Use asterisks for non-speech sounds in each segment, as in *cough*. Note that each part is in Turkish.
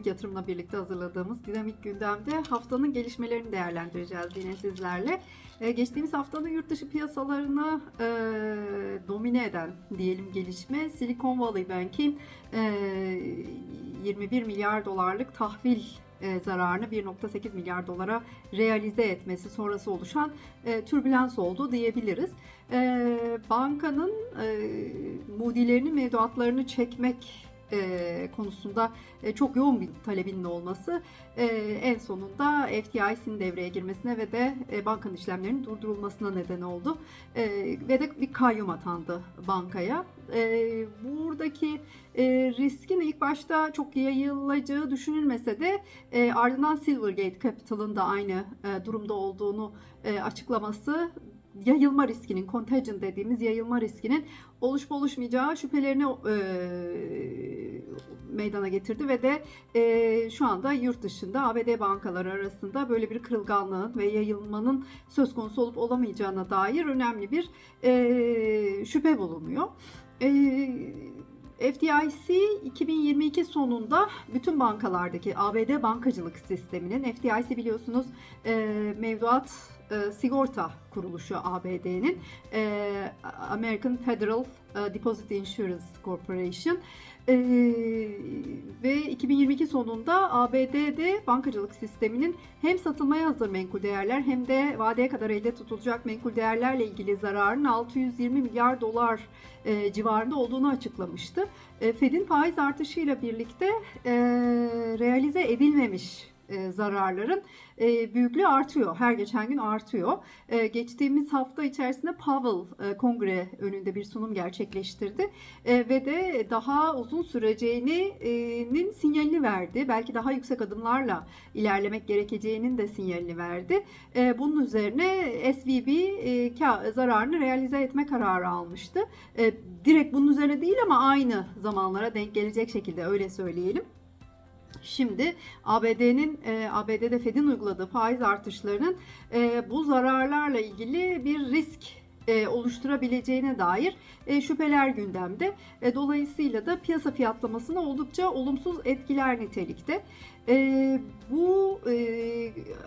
Dinamik Yatırım'la birlikte hazırladığımız Dinamik Gündem'de haftanın gelişmelerini değerlendireceğiz yine sizlerle. Ee, geçtiğimiz haftanın yurt dışı piyasalarını e, domine eden diyelim gelişme Silicon Valley Bank'in e, 21 milyar dolarlık tahvil e, zararını 1.8 milyar dolara realize etmesi sonrası oluşan e, türbülans oldu diyebiliriz. E, bankanın e, mudilerinin mevduatlarını çekmek e, konusunda e, çok yoğun bir talebinin olması e, en sonunda FDIC'nin devreye girmesine ve de e, bankanın işlemlerinin durdurulmasına neden oldu. E, ve de bir kayyum atandı bankaya. E, buradaki e, riskin ilk başta çok yayılacağı düşünülmese de e, ardından Silvergate Capital'ın da aynı e, durumda olduğunu e, açıklaması yayılma riskinin, contagion dediğimiz yayılma riskinin oluşup oluşmayacağı şüphelerini e, meydana getirdi ve de e, şu anda yurt dışında ABD bankaları arasında böyle bir kırılganlığın ve yayılmanın söz konusu olup olamayacağına dair önemli bir e, şüphe bulunuyor. E, FDIC 2022 sonunda bütün bankalardaki ABD bankacılık sisteminin FDIC biliyorsunuz e, mevduat e, sigorta kuruluşu ABD'nin e, American Federal e, Deposit Insurance Corporation ve 2022 sonunda ABD'de bankacılık sisteminin hem satılmaya hazır menkul değerler hem de vadeye kadar elde tutulacak menkul değerlerle ilgili zararın 620 milyar dolar civarında olduğunu açıklamıştı. Fed'in faiz artışıyla birlikte realize edilmemiş e, zararların e, büyüklüğü artıyor. Her geçen gün artıyor. E, geçtiğimiz hafta içerisinde Powell kongre önünde bir sunum gerçekleştirdi ve de daha uzun süreceğinin sinyalini verdi. Belki daha yüksek adımlarla ilerlemek gerekeceğinin de sinyalini verdi. Bunun üzerine SVB e, zararını realize etme kararı almıştı. E, direkt bunun üzerine değil ama aynı zamanlara denk gelecek şekilde öyle söyleyelim. Şimdi ABD'nin e, ABD'de Fed'in uyguladığı faiz artışlarının e, bu zararlarla ilgili bir risk e, oluşturabileceğine dair şüpheler gündemde. Dolayısıyla da piyasa fiyatlamasını oldukça olumsuz etkiler nitelikte. Bu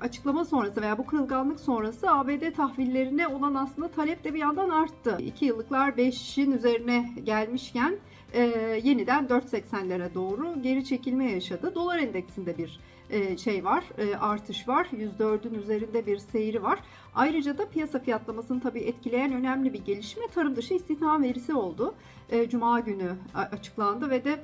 açıklama sonrası veya bu kırılganlık sonrası ABD tahvillerine olan aslında talep de bir yandan arttı. 2 yıllıklar 5'in üzerine gelmişken e, yeniden 4.80'lere doğru geri çekilme yaşadı. Dolar endeksinde bir e, şey var, e, artış var. 104'ün üzerinde bir seyri var. Ayrıca da piyasa fiyatlamasını tabii etkileyen önemli bir gelişme tarım dışı istihdam verisi oldu. E, Cuma günü açıklandı ve de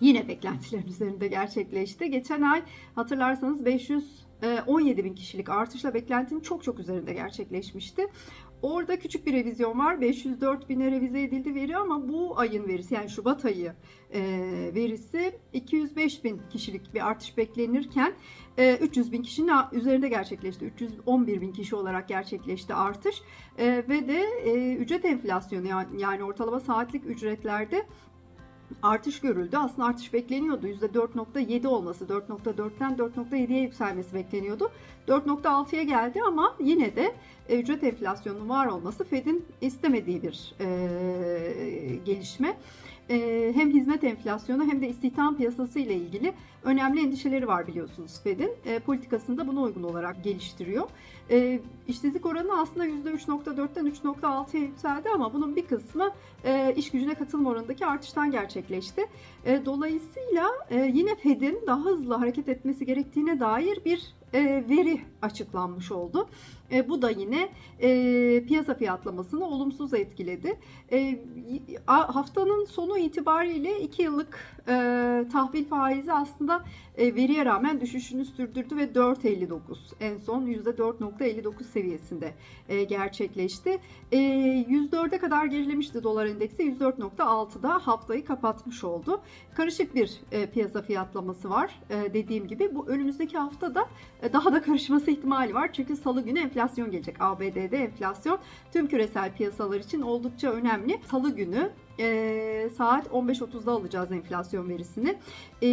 yine beklentilerin *laughs* üzerinde gerçekleşti. Geçen ay hatırlarsanız 517 bin kişilik artışla beklentinin çok çok üzerinde gerçekleşmişti. Orada küçük bir revizyon var. 504 bine revize edildi veri ama bu ayın verisi yani Şubat ayı e, verisi 205 bin kişilik bir artış beklenirken e, 300 bin kişinin üzerinde gerçekleşti. 311 bin kişi olarak gerçekleşti artış E, ve de e, ücret enflasyonu yani, yani ortalama saatlik ücretlerde artış görüldü. Aslında artış bekleniyordu. %4.7 olması, 4.4'ten 4.7'ye yükselmesi bekleniyordu. 4.6'ya geldi ama yine de e, ücret enflasyonunun var olması Fed'in istemediği bir e, gelişme. E, hem hizmet enflasyonu hem de istihdam piyasası ile ilgili önemli endişeleri var biliyorsunuz Fed'in. E, politikasını da buna uygun olarak geliştiriyor. E, işsizlik oranı aslında %3.4'ten 3.6'ya yükseldi ama bunun bir kısmı e, iş gücüne katılım oranındaki artıştan gerçekleşti. E, dolayısıyla e, yine Fed'in daha hızlı hareket etmesi gerektiğine dair bir veri açıklanmış oldu. E, bu da yine e, piyasa fiyatlamasını olumsuz etkiledi. E, haftanın sonu itibariyle 2 yıllık e, tahvil faizi aslında e, veriye rağmen düşüşünü sürdürdü ve 4.59 en son %4.59 seviyesinde e, gerçekleşti. E, 104'e kadar gerilemişti dolar endeksi 104.6'da haftayı kapatmış oldu. Karışık bir e, piyasa fiyatlaması var e, dediğim gibi. Bu önümüzdeki haftada e, daha da karışması ihtimali var. Çünkü salı günü enflasyon gelecek. ABD'de enflasyon tüm küresel piyasalar için oldukça önemli. Salı günü e, saat 15.30'da alacağız enflasyon verisini. E,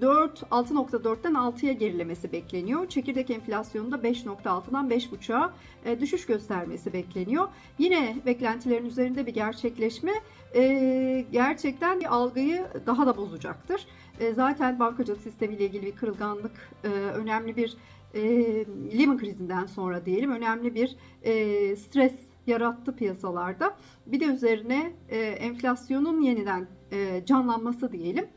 4 6.4'ten 6'ya gerilemesi bekleniyor. Çekirdek enflasyonunda 5.6'dan 5.5'a e, düşüş göstermesi bekleniyor. Yine beklentilerin üzerinde bir gerçekleşme e, gerçekten algıyı daha da bozacaktır. E, zaten bankacılık sistemiyle ilgili bir kırılganlık e, önemli bir e, Lehman krizinden sonra diyelim önemli bir e, stres yarattı piyasalarda. Bir de üzerine e, enflasyonun yeniden e, canlanması diyelim.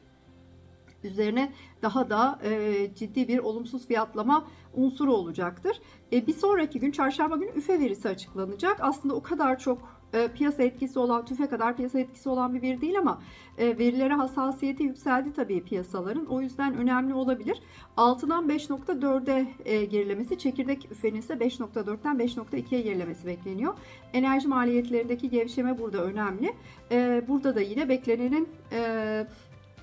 Üzerine daha da e, ciddi bir olumsuz fiyatlama unsuru olacaktır. E, bir sonraki gün çarşamba günü üfe verisi açıklanacak. Aslında o kadar çok e, piyasa etkisi olan, tüfe kadar piyasa etkisi olan bir veri değil ama e, verilere hassasiyeti yükseldi tabii piyasaların. O yüzden önemli olabilir. 6'dan 5.4'e e, gerilemesi, çekirdek üfenin ise 5.4'ten 5.2'ye gerilemesi bekleniyor. Enerji maliyetlerindeki gevşeme burada önemli. E, burada da yine beklenenin e,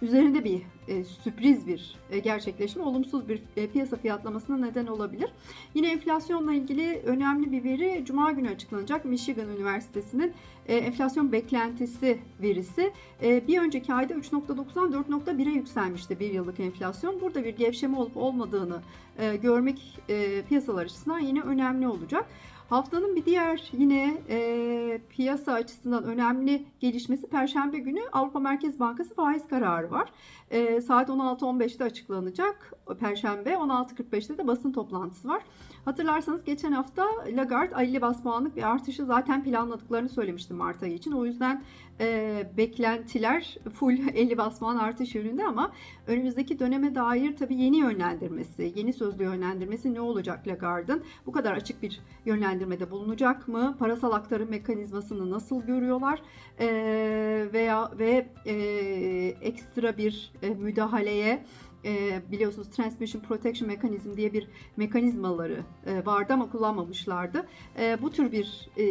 üzerinde bir e, sürpriz bir e, gerçekleşme, olumsuz bir e, piyasa fiyatlamasına neden olabilir. Yine enflasyonla ilgili önemli bir veri Cuma günü açıklanacak. Michigan Üniversitesi'nin e, enflasyon beklentisi verisi e, bir önceki ayda 3.90 4.1'e yükselmişti bir yıllık enflasyon. Burada bir gevşeme olup olmadığını e, görmek e, piyasalar açısından yine önemli olacak. Haftanın bir diğer yine e, piyasa açısından önemli gelişmesi Perşembe günü Avrupa Merkez Bankası faiz kararı var. E, saat 16.15'te açıklanacak Perşembe, 16.45'te de basın toplantısı var. Hatırlarsanız geçen hafta Lagarde 50 bas puanlık bir artışı zaten planladıklarını söylemiştim Mart ayı için. O yüzden e, beklentiler full *laughs* 50 bas puan artış yönünde ama önümüzdeki döneme dair tabii yeni yönlendirmesi, yeni sözlü yönlendirmesi ne olacak Lagarde'ın? Bu kadar açık bir yönlendirmede bulunacak mı? Parasal aktarım mekanizmasını nasıl görüyorlar? E, veya ve e, ekstra bir e, müdahaleye e, biliyorsunuz Transmission Protection Mechanism diye bir mekanizmaları e, vardı ama kullanmamışlardı. E, bu tür bir e,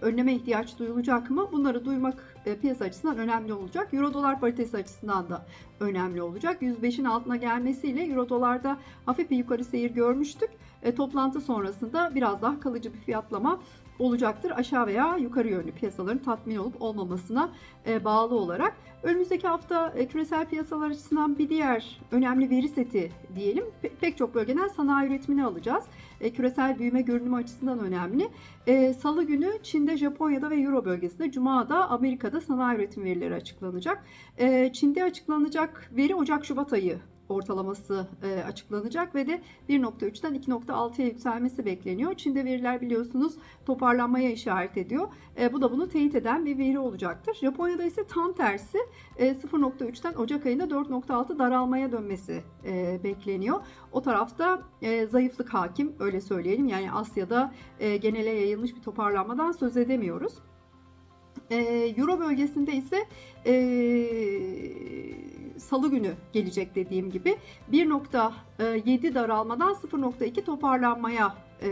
önleme ihtiyaç duyulacak mı? Bunları duymak e, piyasa açısından önemli olacak. Euro dolar paritesi açısından da önemli olacak. 105'in altına gelmesiyle Euro dolarda hafif bir yukarı seyir görmüştük. E, toplantı sonrasında biraz daha kalıcı bir fiyatlama olacaktır. Aşağı veya yukarı yönlü piyasaların tatmin olup olmamasına e, bağlı olarak. Önümüzdeki hafta e, küresel piyasalar açısından bir diğer önemli veri seti diyelim. Pe- pek çok bölgeden sanayi üretimini alacağız. E, küresel büyüme görünümü açısından önemli. Salı günü Çin'de, Japonya'da ve Euro bölgesinde, Cuma'da Amerika'da sanayi üretim verileri açıklanacak. Çin'de açıklanacak veri Ocak-Şubat ayı ortalaması e, açıklanacak ve de 1.3'ten 2.6'ya yükselmesi bekleniyor. Çin'de veriler biliyorsunuz toparlanmaya işaret ediyor. E, bu da bunu teyit eden bir veri olacaktır. Japonya'da ise tam tersi e, 0.3'ten Ocak ayında 4.6 daralmaya dönmesi e, bekleniyor. O tarafta e, zayıflık hakim öyle söyleyelim. Yani Asya'da e, genele yayılmış bir toparlanmadan söz edemiyoruz. E, Euro bölgesinde ise e, salı günü gelecek dediğim gibi 1.7 daralmadan 0.2 toparlanmaya e,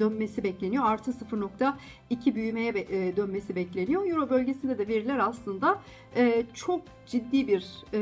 dönmesi bekleniyor. Artı 0.2 büyümeye e, dönmesi bekleniyor. Euro bölgesinde de veriler aslında e, çok ciddi bir e,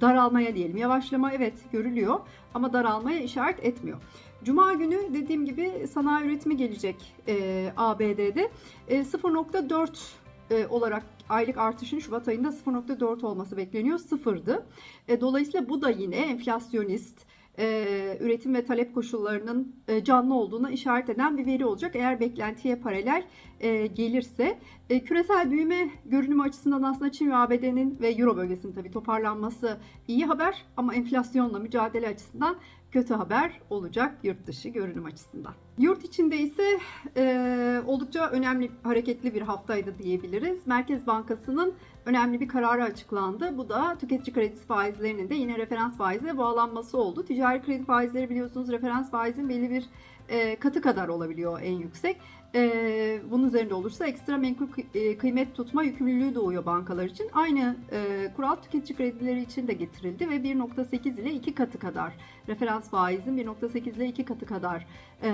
daralmaya diyelim. Yavaşlama evet görülüyor ama daralmaya işaret etmiyor. Cuma günü dediğim gibi sanayi üretimi gelecek e, ABD'de. E, 0.4 e, olarak aylık artışın Şubat ayında 0.4 olması bekleniyor. Sıfırdı. E, dolayısıyla bu da yine enflasyonist, e, üretim ve talep koşullarının e, canlı olduğuna işaret eden bir veri olacak. Eğer beklentiye paralel e, gelirse e, küresel büyüme görünümü açısından aslında Çin ve ABD'nin ve Euro bölgesinin tabii toparlanması iyi haber ama enflasyonla mücadele açısından kötü haber olacak yurt dışı görünüm açısından. Yurt içinde ise e, oldukça önemli, hareketli bir haftaydı diyebiliriz. Merkez Bankası'nın önemli bir kararı açıklandı. Bu da tüketici kredisi faizlerinin de yine referans faize bağlanması oldu. Ticari kredi faizleri biliyorsunuz referans faizin belli bir e, katı kadar olabiliyor en yüksek. E, bunun üzerinde olursa ekstra menkul e, kıymet tutma yükümlülüğü doğuyor bankalar için. Aynı e, kural tüketici kredileri için de getirildi ve 1.8 ile 2 katı kadar referans faizin 1.8 ile 2 katı kadar e,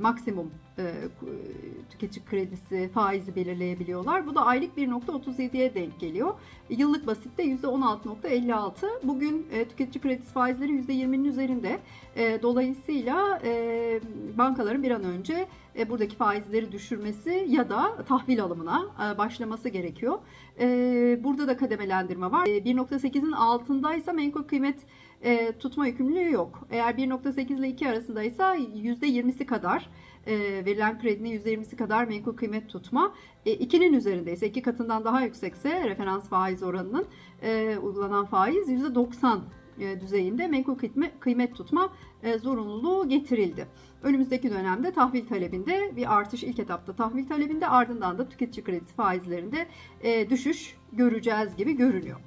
maksimum e, tüketici kredisi faizi belirleyebiliyorlar. Bu da aylık 1.37'ye denk geliyor. Yıllık basitte %16.56. Bugün e, tüketici kredisi faizleri %20'nin üzerinde. E, dolayısıyla e, bankaların bir an önce e, buradaki faizleri düşürmesi ya da tahvil alımına e, başlaması gerekiyor. E, burada da kademelendirme var. E, 1.8'in altındaysa menkul kıymet e, tutma yükümlülüğü yok. Eğer 1.8 ile 2 arasındaysa %20'si kadar e, verilen kredinin %20'si kadar menkul kıymet tutma. E, 2'nin üzerindeyse, 2 katından daha yüksekse referans faiz oranının e, uygulanan faiz %90 e, düzeyinde menkul kıymet, tutma e, zorunluluğu getirildi. Önümüzdeki dönemde tahvil talebinde bir artış ilk etapta tahvil talebinde ardından da tüketici kredisi faizlerinde e, düşüş göreceğiz gibi görünüyor.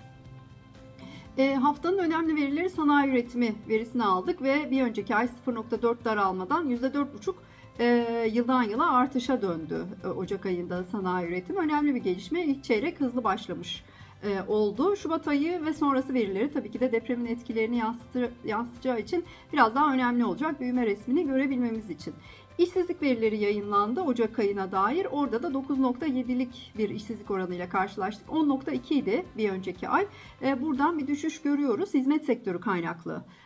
E, haftanın önemli verileri sanayi üretimi verisini aldık ve bir önceki ay 0.4 daralmadan %4.5 e, yıldan yıla artışa döndü e, Ocak ayında sanayi üretim. Önemli bir gelişme. İlk çeyrek hızlı başlamış e, oldu. Şubat ayı ve sonrası verileri tabii ki de depremin etkilerini yansıtı, yansıtacağı için biraz daha önemli olacak büyüme resmini görebilmemiz için. İşsizlik verileri yayınlandı Ocak ayına dair. Orada da 9.7'lik bir işsizlik oranıyla karşılaştık. 10.2 idi bir önceki ay. E, buradan bir düşüş görüyoruz. Hizmet sektörü kaynaklı e,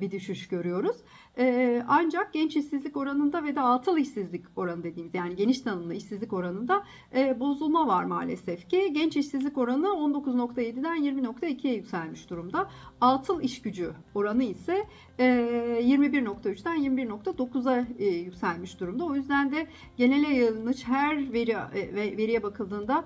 bir düşüş görüyoruz. Ancak genç işsizlik oranında ve de atıl işsizlik oranı dediğimiz yani geniş tanımlı işsizlik oranında bozulma var maalesef ki. Genç işsizlik oranı 19.7'den 20.2'ye yükselmiş durumda. Atıl iş gücü oranı ise e, 21.3'ten 21.9'a e, yükselmiş durumda. O yüzden de genele yayılmış her veri e, veriye bakıldığında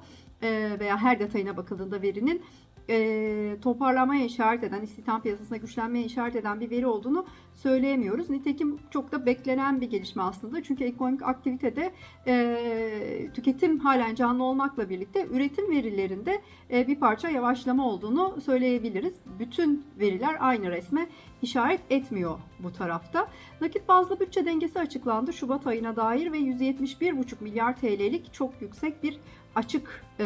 veya her detayına bakıldığında verinin e, toparlamaya işaret eden, istihdam piyasasına güçlenmeye işaret eden bir veri olduğunu söyleyemiyoruz. Nitekim çok da beklenen bir gelişme aslında. Çünkü ekonomik aktivitede e, tüketim halen canlı olmakla birlikte üretim verilerinde e, bir parça yavaşlama olduğunu söyleyebiliriz. Bütün veriler aynı resme işaret etmiyor bu tarafta. Nakit bazlı bütçe dengesi açıklandı Şubat ayına dair ve 171,5 milyar TL'lik çok yüksek bir açık e,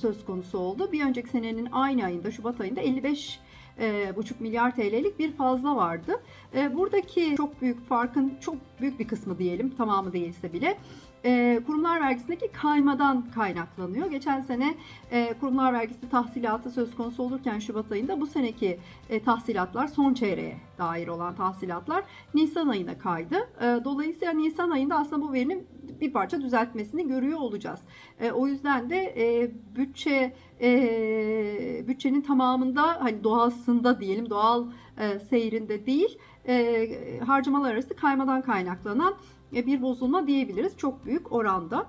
söz konusu oldu. Bir önceki senenin aynı ayında Şubat ayında 55 e, buçuk milyar TL'lik bir fazla vardı. E, buradaki çok büyük farkın çok büyük bir kısmı diyelim tamamı değilse bile e, kurumlar vergisindeki kaymadan kaynaklanıyor. Geçen sene e, kurumlar vergisi tahsilatı söz konusu olurken Şubat ayında bu seneki e, tahsilatlar son çeyreğe dair olan tahsilatlar Nisan ayına kaydı. E, dolayısıyla Nisan ayında aslında bu verinin bir parça düzeltmesini görüyor olacağız. E, o yüzden de e, bütçe e, bütçenin tamamında hani doğasında diyelim doğal e, seyrinde değil e, harcamalar arası kaymadan kaynaklanan e, bir bozulma diyebiliriz çok büyük oranda.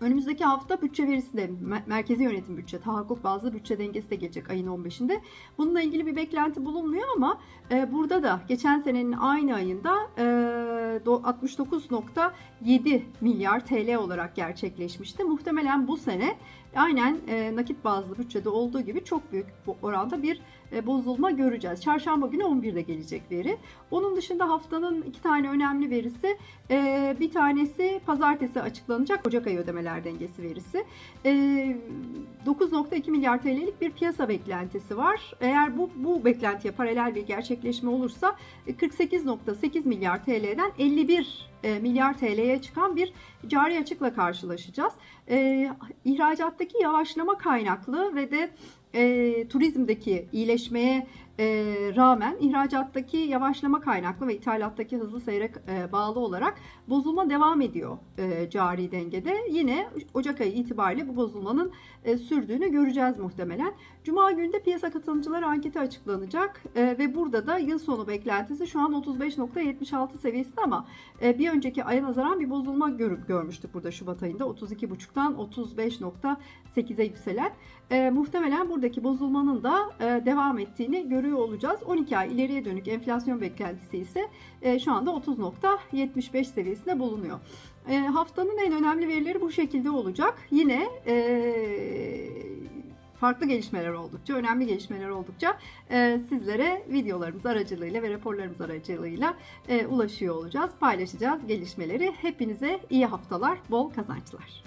Önümüzdeki hafta bütçe verisi de merkezi yönetim bütçe, tahakkuk bazlı bütçe dengesi de gelecek ayın 15'inde. Bununla ilgili bir beklenti bulunmuyor ama e, burada da geçen senenin aynı ayında e, 69.7 milyar TL olarak gerçekleşmişti. Muhtemelen bu sene aynen e, nakit bazlı bütçede olduğu gibi çok büyük oranda bir bozulma göreceğiz. Çarşamba günü 11'de gelecek veri. Onun dışında haftanın iki tane önemli verisi e, bir tanesi pazartesi açıklanacak Ocak ayı ödemeler dengesi verisi. E, 9.2 milyar TL'lik bir piyasa beklentisi var. Eğer bu, bu beklentiye paralel bir gerçekleşme olursa 48.8 milyar TL'den 51 e, milyar TL'ye çıkan bir cari açıkla karşılaşacağız. E, ihracattaki yavaşlama kaynaklı ve de e, turizmdeki iyileşmeye e, rağmen ihracattaki yavaşlama kaynaklı ve ithalattaki hızlı seyre e, bağlı olarak bozulma devam ediyor e, cari dengede. Yine Ocak ayı itibariyle bu bozulmanın e, sürdüğünü göreceğiz muhtemelen. Cuma günü de piyasa katılımcılar anketi açıklanacak e, ve burada da yıl sonu beklentisi şu an 35.76 seviyesinde ama e, bir önceki aya nazaran bir bozulma görüp görmüştük burada Şubat ayında 32.5'tan 35.8'e yükselen. E, muhtemelen buradaki bozulmanın da e, devam ettiğini görüyor olacağız. 12 ay ileriye dönük enflasyon beklentisi ise e, şu anda 30.75 seviyesinde bulunuyor. E, haftanın en önemli verileri bu şekilde olacak. Yine e, farklı gelişmeler oldukça, önemli gelişmeler oldukça sizlere videolarımız aracılığıyla ve raporlarımız aracılığıyla ulaşıyor olacağız. Paylaşacağız gelişmeleri. Hepinize iyi haftalar, bol kazançlar.